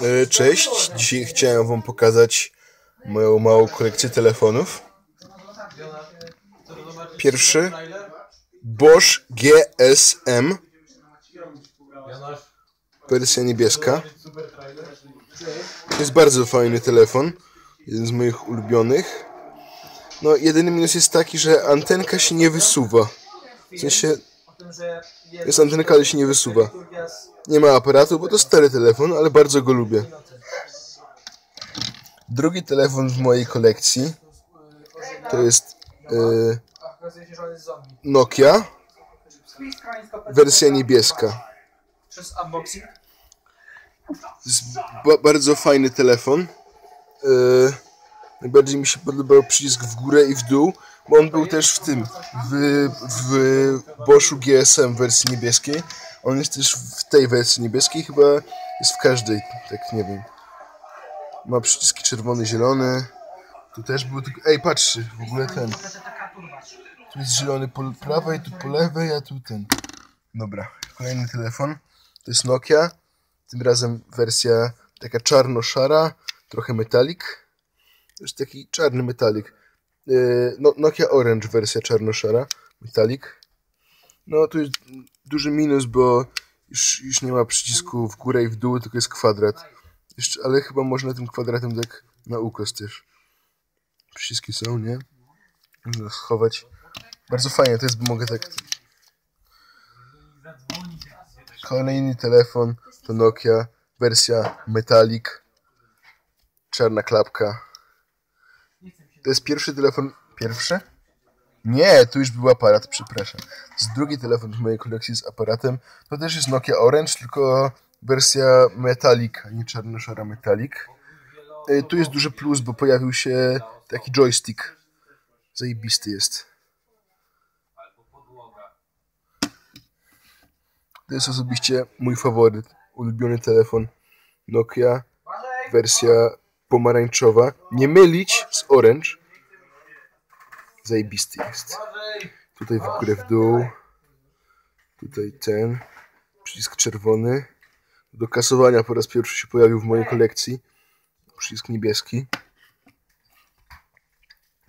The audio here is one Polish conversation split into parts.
E, Cześć, dzisiaj chciałem wam pokazać moją małą kolekcję telefonów. Pierwszy Bosch GSM, wersja niebieska. jest bardzo fajny telefon, jeden z moich ulubionych. No, jedyny minus jest taki, że antenka się nie wysuwa. W sensie, jest antenka, ale się nie wysuwa. Nie ma aparatu, bo to stary telefon, ale bardzo go lubię. Drugi telefon w mojej kolekcji to jest e, Nokia, wersja niebieska. Bardzo fajny telefon. E, najbardziej mi się podobał przycisk w górę i w dół, bo on był też w tym, w, w Boschu GSM wersji niebieskiej. On jest też w tej wersji niebieskiej, chyba jest w każdej, tak nie wiem. Ma przyciski czerwony, zielony. Tu też był tylko... Ej, patrzcie, w ogóle ten. Tu jest zielony po prawej, tu po lewej, a tu ten. Dobra, kolejny telefon. To jest Nokia. Tym razem wersja taka czarno-szara, trochę metalik. To jest taki czarny metalik. Yy, No, Nokia Orange wersja czarno-szara, metalik. No tu jest duży minus, bo już, już nie ma przycisku w górę i w dół, tylko jest kwadrat. Jeszcze, ale chyba można tym kwadratem tak na ukos też. Przyciski są, nie? Można schować. Bardzo fajnie, to jest, bo mogę tak... Kolejny telefon to Nokia, wersja Metallic, czarna klapka. To jest pierwszy telefon... Pierwszy? Nie, tu już był aparat, przepraszam. Jest drugi telefon w mojej kolekcji z aparatem. To też jest Nokia Orange, tylko wersja Metallic, a nie czarno-szara Metallic. Y, Tu jest duży plus, bo pojawił się taki joystick. Zajebisty jest. To jest osobiście mój faworyt. Ulubiony telefon Nokia, wersja pomarańczowa. Nie mylić z Orange. Zajebisty jest. Tutaj w górę, w dół. Tutaj ten. Przycisk czerwony. Do kasowania po raz pierwszy się pojawił w mojej kolekcji. Przycisk niebieski.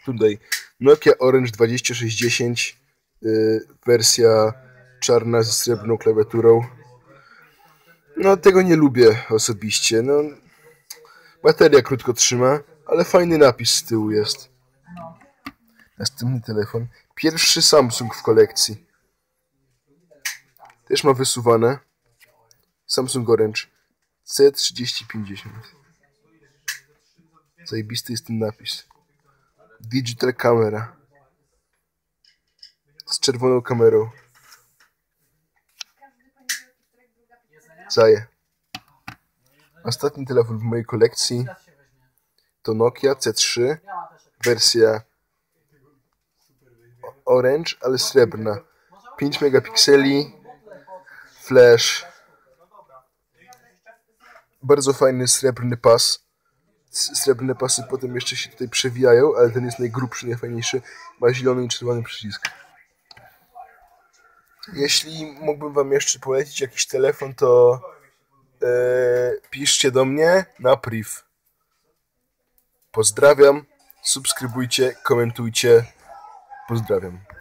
Tutaj Nokia Orange 2610. Yy, wersja czarna ze srebrną klawiaturą. No tego nie lubię osobiście. No, bateria krótko trzyma, ale fajny napis z tyłu jest. Następny telefon. Pierwszy Samsung w kolekcji. Też ma wysuwane. Samsung Orange C3050. Zajebisty jest ten napis. Digital Camera. Z czerwoną kamerą. Zaje. Ostatni telefon w mojej kolekcji to Nokia C3 wersja orange, ale srebrna. 5 megapikseli, flash. Bardzo fajny srebrny pas. Srebrne pasy potem jeszcze się tutaj przewijają, ale ten jest najgrubszy, najfajniejszy. Ma zielony i czerwony przycisk. Jeśli mógłbym wam jeszcze polecić jakiś telefon, to piszcie do mnie na priv. Pozdrawiam, subskrybujcie, komentujcie. Pozdrawiam.